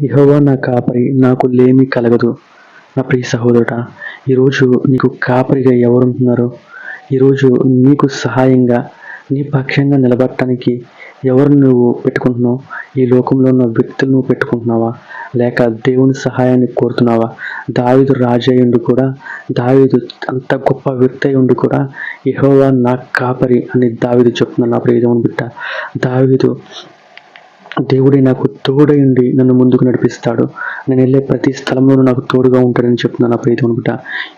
ఇహోవా నా కాపరి నాకు లేమి కలగదు. నా ప్రియ సహోదరుడా ఈరోజు నీకు కాపరిగా ఎవరుంటున్నారు? ఈరోజు నీకు సహాయంగా నీ పక్షంగా నిలబడటానికి ఎవరు నువ్వు పెట్టుకుంటున్నావు? ఈ లోకంలో ఉన్న వ్యక్తులు నువ్వు పెట్టుకుంటున్నావా? లేక దేవుని సహాయాన్ని కోరుతున్నావా? దావిదు రాజు ఉండి కూడా దావిదు అంత గొప్ప వ్యక్తి అయి ఉండి కూడా ఇహోవా నా కాపరి అని దావిదు చెప్తున్నాను నా ప్రియదేవుని బిడ్డ. దావిదు దేవుడే నాకు తోడైండి నన్ను ముందుకు నడిపిస్తాడు. నేను వెళ్ళే ప్రతి స్థలంలోనూ నాకు తోడుగా ఉంటాడని చెప్తున్నాను నా ప్రీతి బిడ్డ.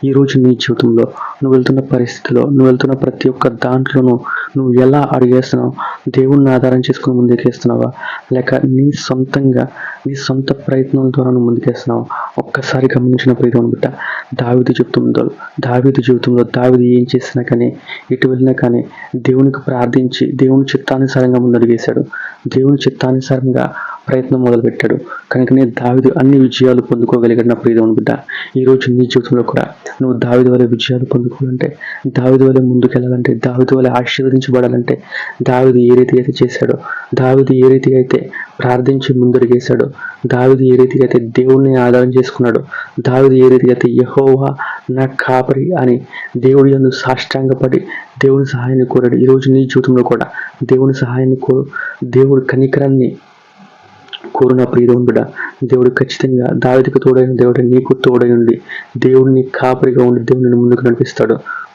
ఈ రోజు నీ జీవితంలో నువ్వు వెళ్తున్న పరిస్థితిలో నువ్వు వెళ్తున్న ప్రతి ఒక్క దాంట్లోనూ నువ్వు ఎలా అడిగేస్తున్నావు దేవుణ్ణి ఆధారం చేసుకుని ముందుకేస్తున్నావా లేక నీ సొంతంగా నీ సొంత ప్రయత్నాల ద్వారా నువ్వు ముందుకేస్తున్నావు ఒక్కసారి గమనించిన ప్రీతి అనుకుంట దావిది చెప్తుందో దావిది జీవితంలో దావిది ఏం చేసినా కానీ ఎటు వెళ్ళినా కానీ దేవునికి ప్రార్థించి దేవుని చిత్తానుసారంగా ముందడిగేశాడు దేవుని చిత్తానుసారంగా ప్రయత్నం మొదలుపెట్టాడు. కనుకనే దావిదు అన్ని విజయాలు పొందుకోగలిగిన ప్రియదేవుని బిడ్డ. ఈ రోజు నీ జీవితంలో కూడా నువ్వు దావిది వల్ల విజయాలు పొందుకోవాలంటే దావిదు వల్ల ముందుకెళ్ళాలంటే దావిదు వల్ల ఆశీర్వదించబడాలంటే దావిది ఏ రీతిగా అయితే చేశాడో దావిది ఏ రీతిగా అయితే ప్రార్థించి ముందడుగేశాడో దావిది ఏ రీతిగా అయితే దేవుడిని ఆధారం చేసుకున్నాడో దావిది ఏ రీతిగా అయితే యహోవా నా కాపరి అని దేవుడి యందు సాష్టాంగపడి దేవుని సహాయాన్ని కోరాడు. ఈరోజు నీ జీవితంలో కూడా దేవుని సహాయాన్ని కోరు. దేవుడి కనికరాన్ని కోరున ప్రియదేవుని దేవుడు ఖచ్చితంగా దావిదికి తోడైన దేవుడు నీకు తోడై ఉండి దేవుడిని కాపరిగా ఉండి దేవుడిని ముందుకు నడిపిస్తాడు.